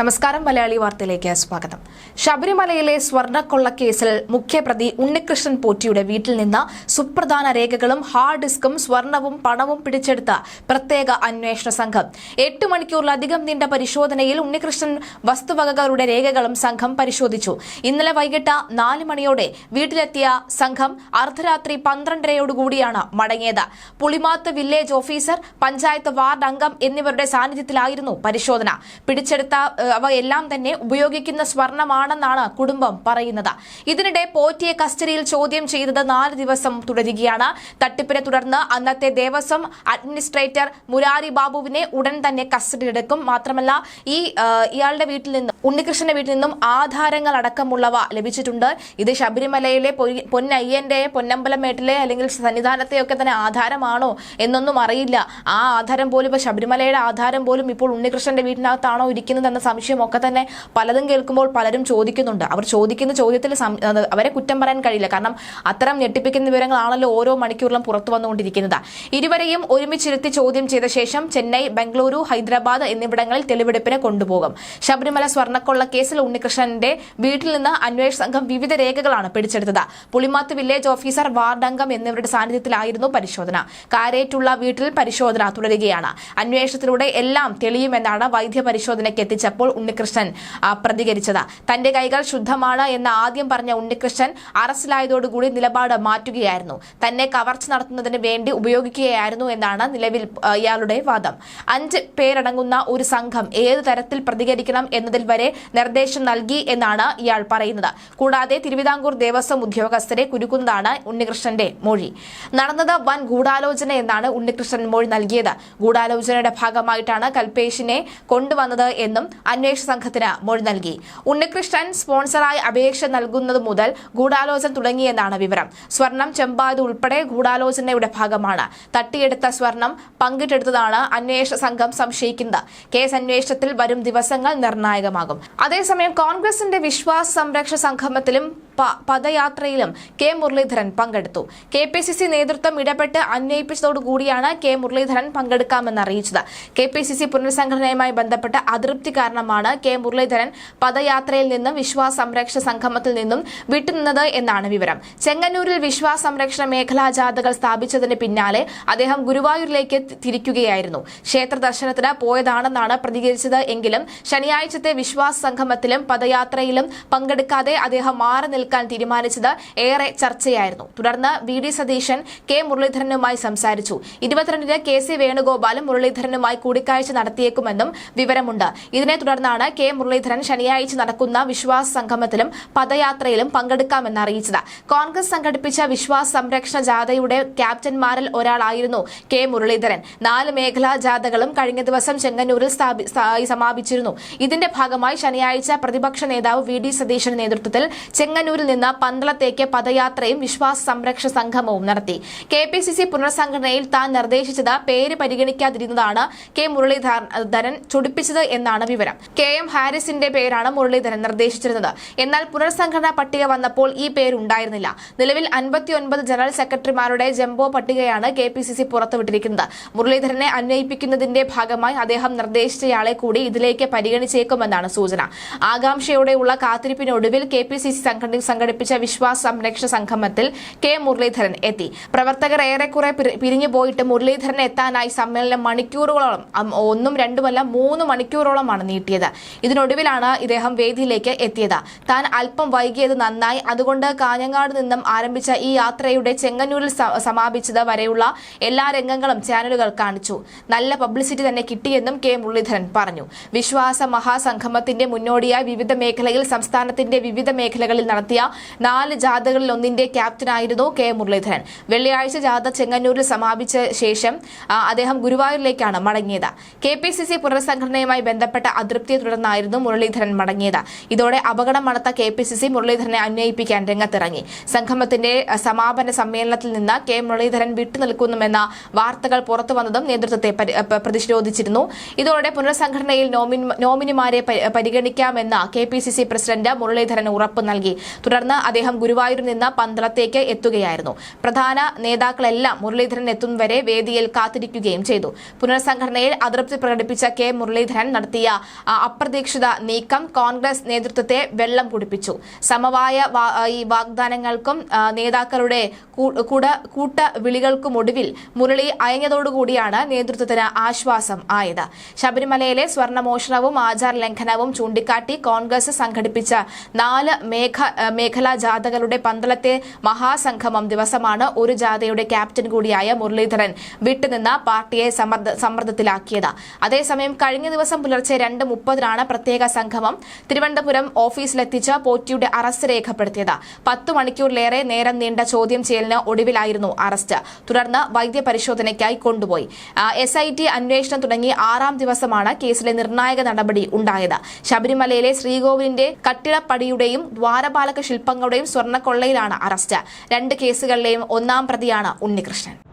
നമസ്കാരം മലയാളി വാർത്തയിലേക്ക് സ്വാഗതം. ശബരിമലയിലെ സ്വർണക്കൊള്ളക്കേസിൽ മുഖ്യപ്രതി ഉണ്ണികൃഷ്ണൻ പോറ്റിയുടെ വീട്ടിൽ നിന്ന് സുപ്രധാന രേഖകളും ഹാർഡ് ഡിസ്കും സ്വർണവും പണവും പിടിച്ചെടുത്ത പ്രത്യേക അന്വേഷണ സംഘം. എട്ട് മണിക്കൂറിലധികം നീണ്ട പരിശോധനയിൽ ഉണ്ണികൃഷ്ണൻ വസ്തുവകകളുടെ രേഖകളും സംഘം പരിശോധിച്ചു. ഇന്നലെ വൈകിട്ട് നാല് മണിയോടെ വീട്ടിലെത്തിയ സംഘം അർദ്ധരാത്രി പന്ത്രണ്ടരയോടുകൂടിയാണ് മടങ്ങിയത്. Pulimath village officer panchayat ward അംഗം എന്നിവരുടെ സാന്നിധ്യത്തിലായിരുന്നു പരിശോധന. പിടിച്ചെടുത്ത അവയെല്ലാം തന്നെ ഉപയോഗിക്കുന്ന സ്വർണമാണെന്നാണ് കുടുംബം പറയുന്നത്. ഇതിനിടെ പോറ്റിയെ കസ്റ്റഡിയിൽ ചോദ്യം ചെയ്തത് നാല് ദിവസം തുടരുകയാണ്. തട്ടിപ്പിനെ തുടർന്ന് അന്നത്തെ ദേവസ്വം അഡ്മിനിസ്ട്രേറ്റർ മുരാരി ബാബുവിനെ ഉടൻ തന്നെ കസ്റ്റഡി കസ്റ്റഡിയിലെടുക്കും. മാത്രമല്ല ഈ ഇയാളുടെ വീട്ടിൽ നിന്നും ഉണ്ണികൃഷ്ണന്റെ വീട്ടിൽ നിന്നും ആധാരങ്ങൾ അടക്കമുള്ളവ ലഭിച്ചിട്ടുണ്ട്. ഇത് ശബരിമലയിലെ പൊന്നയ്യന്റെ പൊന്നമ്പലം മേട്ടിലെ അല്ലെങ്കിൽ സന്നിധാനത്തെയൊക്കെ തന്നെ ആധാരമാണോ എന്നൊന്നും അറിയില്ല. ആ ആധാരം പോലും ഇപ്പൊ ശബരിമലയുടെ ആധാരം പോലും ഇപ്പോൾ ഉണ്ണികൃഷ്ണന്റെ വീട്ടിനകത്താണോ ഇരിക്കുന്നത് എന്ന സംശയമൊക്കെ തന്നെ പലതും കേൾക്കുമ്പോൾ പലരും ചോദിക്കുന്നുണ്ട്. അവർ ചോദിക്കുന്ന ചോദ്യത്തിൽ അവരെ കുറ്റം പറയാൻ കഴിയില്ല. കാരണം അത്തരം ഞെട്ടിപ്പിക്കുന്ന വിവരങ്ങളാണല്ലോ ഓരോ മണിക്കൂറിലും പുറത്തു വന്നുകൊണ്ടിരിക്കുന്നത്. ഇരുവരെയും ഒരുമിച്ചിരുത്തി ചോദ്യം ചെയ്ത ശേഷം ചെന്നൈ ബംഗളൂരു ഹൈദരാബാദ് എന്നിവിടങ്ങളിൽ തെളിവെടുപ്പിന് കൊണ്ടുപോകും. ശബരിമല സ്വർണക്കൊള്ള കേസിൽ ഉണ്ണികൃഷ്ണന്റെ വീട്ടിൽ നിന്ന് അന്വേഷണ സംഘം വിവിധ രേഖകളാണ് പിടിച്ചെടുത്തത്. പുളിമാത്ത് വില്ലേജ് ഓഫീസർ വാർഡ് അംഗം എന്നിവരുടെ സാന്നിധ്യത്തിലായിരുന്നു പരിശോധന. കാരേറ്റുള്ള വീട്ടിൽ പരിശോധന തുടരുകയാണ്. അന്വേഷണത്തിലൂടെ എല്ലാം തെളിയുമെന്നാണ് വൈദ്യ പരിശോധനയ്ക്ക് എത്തിച്ചപ്പോൾ ഉണ്ണികൃഷ്ണൻ പ്രതികരിച്ചത്. തന്റെ കൈകൾ ശുദ്ധമാണ് എന്ന് ആദ്യം പറഞ്ഞ ഉണ്ണികൃഷ്ണൻ അറസ്റ്റിലായതോടുകൂടി നിലപാട് മാറ്റുകയായിരുന്നു. തന്നെ കവർച്ച നടത്തുന്നതിന് വേണ്ടി ഉപയോഗിക്കുകയായിരുന്നു എന്നാണ് നിലവിൽ ഇയാളുടെ വാദം. അഞ്ച് പേരടങ്ങുന്ന ഒരു സംഘം ഏതു തരത്തിൽ പ്രതികരിക്കണം എന്നതിൽ വരെ നിർദ്ദേശം നൽകി എന്നാണ് ഇയാൾ പറയുന്നത്. കൂടാതെ തിരുവിതാംകൂർ ദേവസ്വം ഉദ്യോഗസ്ഥരെ കുരുക്കുന്നതാണ് ഉണ്ണികൃഷ്ണന്റെ മൊഴി. നടന്നത് വൻ ഗൂഢാലോചന എന്നാണ് ഉണ്ണികൃഷ്ണൻ മൊഴി നൽകിയത്. ഗൂഢാലോചനയുടെ ഭാഗമായിട്ടാണ് കൽപേഷിനെ കൊണ്ടുവന്നത് എന്നും അന്വേഷണ സംഘത്തിന് മൊഴി നൽകി. ഉണ്ണികൃഷ്ണൻ സ്പോൺസറായി അപേക്ഷ നൽകുന്നത് മുതൽ ഗൂഢാലോചന തുടങ്ങിയെന്നാണ് വിവരം. സ്വർണം ചെമ്പാത് ഉൾപ്പെടെ ഗൂഢാലോചനയുടെ ഭാഗമാണ്. തട്ടിയെടുത്ത സ്വർണം പങ്കിട്ടെടുത്തതാണ് അന്വേഷണ സംഘം സംശയിക്കുന്നത്. കേസ് അന്വേഷണത്തിൽ വരും ദിവസങ്ങൾ നിർണായകമാകും. അതേസമയം കോൺഗ്രസിന്റെ വിശ്വാസ സംരക്ഷണ സംഗമത്തിലും പദയാത്രയിലും കെ മുരളീധരൻ പങ്കെടുത്തു. കെ പി സി സി നേതൃത്വം ഇടപെട്ട് അന്വയിപ്പിച്ചതോടുകൂടിയാണ് കെ മുരളീധരൻ പങ്കെടുക്കാമെന്ന് അറിയിച്ചത്. കെ പി സി സി പുനഃസംഘടനയുമായി ബന്ധപ്പെട്ട അതൃപ്തി കാരണമാണ് കെ മുരളീധരൻ പദയാത്രയിൽ നിന്നും വിശ്വാസ സംരക്ഷണ സംഗമത്തിൽ നിന്നും വിട്ടുനിന്നത് എന്നാണ് വിവരം. ചെങ്ങന്നൂരിൽ വിശ്വാസ സംരക്ഷണ മേഖലാ ജാഥകൾ സ്ഥാപിച്ചതിന് പിന്നാലെ അദ്ദേഹം ഗുരുവായൂരിലേക്ക് തിരിക്കുകയായിരുന്നു. ക്ഷേത്ര ദർശനത്തിന് പോയതാണെന്നാണ് പ്രതികരിച്ചത്. എങ്കിലും ശനിയാഴ്ചത്തെ വിശ്വാസ സംഗമത്തിലും പദയാത്രയിലും പങ്കെടുക്കാതെ അദ്ദേഹം മാറി നിൽക്കാൻ തീരുമാനിച്ചത് ഏറെ ചർച്ചയായിരുന്നു. തുടർന്ന് വി ഡി സതീശൻ കെ മുരളീധരനുമായി സംസാരിച്ചു. ഇരുപത്തിരണ്ടിന് കെ സി വേണുഗോപാലും മുരളീധരനുമായി കൂടിക്കാഴ്ച നടത്തിയേക്കുമെന്നും വിവരമുണ്ട്. ഇതിനെ തുടർന്നാണ് കെ മുരളീധരൻ ശനിയാഴ്ച നടക്കുന്ന വിശ്വാസ സംഗമത്തിലും പദയാത്രയിലും പങ്കെടുക്കാമെന്ന് അറിയിച്ചത്. കോൺഗ്രസ് സംഘടിപ്പിച്ച വിശ്വാസ സംരക്ഷണ ജാഥയുടെ ക്യാപ്റ്റന്മാരിൽ ഒരാളായിരുന്നു കെ മുരളീധരൻ. നാല് മേഖലാ ജാഥകളും കഴിഞ്ഞ ദിവസം ചെങ്ങന്നൂരിൽ സമാപിച്ചിരുന്നു. ഇതിന്റെ ഭാഗമായി ശനിയാഴ്ച പ്രതിപക്ഷ നേതാവ് വി ഡി സതീശന്റെ നേതൃത്വത്തിൽ ചെങ്ങന്നൂരിൽ നിന്ന് പന്തളത്തേക്ക് പദയാത്രയും വിശ്വാസ സംരക്ഷ സംഗമവും നടത്തി. കെ പി സി സി പുനർസംഘടനയിൽ താൻ നിർദ്ദേശിച്ചത് പേര് പരിഗണിക്കാതിരുന്നതാണ് കെ മുരളീധരൻ ചൊടിപ്പിച്ചത് എന്നാണ് വിവരം. കെ എം ഹാരിസിന്റെ പേരാണ് മുരളീധരൻ നിർദ്ദേശിച്ചിരുന്നത്. എന്നാൽ പുനർസംഘടനാ പട്ടിക വന്നപ്പോൾ ഈ പേരുണ്ടായിരുന്നില്ല. നിലവിൽ അൻപത്തിയൊൻപത് ജനറൽ സെക്രട്ടറിമാരുടെ ജംബോ പട്ടികയാണ് കെ പി സി സി പുറത്തുവിട്ടിരിക്കുന്നത്. മുരളീധരനെ അന്വയിപ്പിക്കുന്നതിന്റെ ഭാഗമായി അദ്ദേഹം നിർദ്ദേശിച്ചയാളെ കൂടി ഇതിലേക്ക് പരിഗണിച്ചേക്കുമെന്നാണ് സൂചന. ആകാംക്ഷയോടെയുള്ള കാത്തിരിപ്പിനൊടുവിൽ കെ പി സി സി സംഘടിപ്പിച്ച വിശ്വാസ സംരക്ഷണ സംഗമത്തിൽ കെ മുരളീധരൻ എത്തി. പ്രവർത്തകർ ഏറെക്കുറെ പിരി- പിരിഞ്ഞു പോയിട്ട് മുരളീധരൻ എത്താനായി സമ്മേളനം മണിക്കൂറുകളോളം ഒന്നും രണ്ടുമല്ല മൂന്ന് മണിക്കൂറോളമാണ് നീട്ടിയത്. ഇതിനൊടുവിലാണ് ഇദ്ദേഹം വേദിയിലേക്ക് എത്തിയത്. താൻ അല്പം വൈകിയത് നന്നായി. അതുകൊണ്ട് കാഞ്ഞങ്ങാട് നിന്നും ആരംഭിച്ച ഈ യാത്രയുടെ ചെങ്ങന്നൂരിൽ സമാപിച്ചത് വരെയുള്ള എല്ലാ രംഗങ്ങളും ചാനലുകൾ കാണിച്ചു. നല്ല പബ്ലിസിറ്റി തന്നെ കിട്ടിയെന്നും കെ മുരളീധരൻ പറഞ്ഞു. വിശ്വാസ മഹാസംഗമത്തിന്റെ മുന്നോടിയായി വിവിധ മേഖലയിൽ സംസ്ഥാനത്തിന്റെ വിവിധ മേഖലകളിൽ നടത്തിയ നാല് ജാഥകളിൽ ഒന്നിന്റെ ക്യാപ്റ്റനായിരുന്നു കെ മുരളീധരൻ. വെള്ളിയാഴ്ച ജാഥ ചെങ്ങന്നൂരിൽ സമാപിച്ച ശേഷം അദ്ദേഹം ഗുരുവായൂരിലേക്കാണ് മടങ്ങിയത്. കെ പി സി സി പുനർസംഘടനയുമായി ബന്ധപ്പെട്ട അതൃപ്തിയെ തുടർന്നായിരുന്നു മുരളീധരൻ മടങ്ങിയത്. ഇതോടെ അപകടം നടത്ത കെ പി സി സി മുരളീധരനെ അന്വയിപ്പിക്കാൻ രംഗത്തിറങ്ങി. സംഗമത്തിന്റെ സമാപന സമ്മേളനത്തിൽ നിന്ന് കെ മുരളീധരൻ വിട്ടുനിൽക്കുന്നുവെന്ന വാർത്തകൾ പുറത്തു വന്നതും നേതൃത്വത്തെ പരി- പ്രതിരോധിച്ചിരുന്നു ഇതോടെ പുനഃസംഘടനയിൽ നോമിനിമാരെ പരിഗണിക്കാമെന്ന K P C C president Muraleedharan ഉറപ്പ് നൽകി. തുടർന്ന് അദ്ദേഹം ഗുരുവായൂരിൽ നിന്ന് പന്തളത്തേക്ക് എത്തുകയായിരുന്നു. പ്രധാന നേതാക്കളെല്ലാം മുരളീധരൻ എത്തും വരെ വേദിയിൽ കാത്തിരിക്കുകയും ചെയ്തു. പുനഃസംഘടനയിൽ അതൃപ്തി പ്രകടിപ്പിച്ച കെ മുരളീധരൻ നടത്തിയ അപ്രതീക്ഷിത നീക്കം കോൺഗ്രസ് നേതൃത്വത്തെ വെള്ളം കുടിപ്പിച്ചു. സമവായ ഈ വാഗ്ദാനങ്ങൾക്കും നേതാക്കളുടെ കൂട്ട ഒടുവിൽ മുരളി അയഞ്ഞതോടുകൂടിയാണ് നേതൃത്വത്തിന് ആശ്വാസം ആയത്. ശബരിമലയിലെ സ്വർണമോഷണവും ആചാര ലംഘനവും ചൂണ്ടിക്കാട്ടി കോൺഗ്രസ് സംഘടിപ്പിച്ച നാല് മേഘ മേഖലാ ജാഥകളുടെ പന്തളത്തെ മഹാസംഗമം ദിവസമാണ് ഒരു ജാഥയുടെ ക്യാപ്റ്റൻ കൂടിയായ മുരളീധരൻ വിട്ടുനിന്ന പാർട്ടിയെ സമ്മർദ്ദ സമ്മർദ്ദത്തിലാക്കിയത്. അതേസമയം കഴിഞ്ഞ ദിവസം പുലർച്ചെ രണ്ട് മുപ്പതിനാണ് പ്രത്യേക സംഗമം തിരുവനന്തപുരം ഓഫീസിലെത്തിച്ച് പോറ്റിയുടെ അറസ്റ്റ് രേഖപ്പെടുത്തിയത്. പത്ത് മണിക്കൂറിലേറെ നേരം നീണ്ട ചോദ്യം ചെയ്യലിന് ഒടുവിലായിരുന്നു അറസ്റ്റ്. തുടർന്ന് വൈദ്യപരിശോധനയ്ക്കായി കൊണ്ടുപോയി. എസ് ഐ ടി അന്വേഷണം തുടങ്ങി ആറാം ദിവസമാണ് കേസിലെ നിർണായക നടപടി ഉണ്ടായത്. ശബരിമലയിലെ ശ്രീകോവിലിന്റെ കട്ടിടപ്പടിയുടെയും ദ്വാരപാലക ശില്പങ്ങളുടെയും സ്വർണക്കൊള്ളയിലാണ് അറസ്റ്റ്. രണ്ട് കേസുകളിലെയും ഒന്നാം പ്രതിയാണ് ഉണ്ണികൃഷ്ണൻ.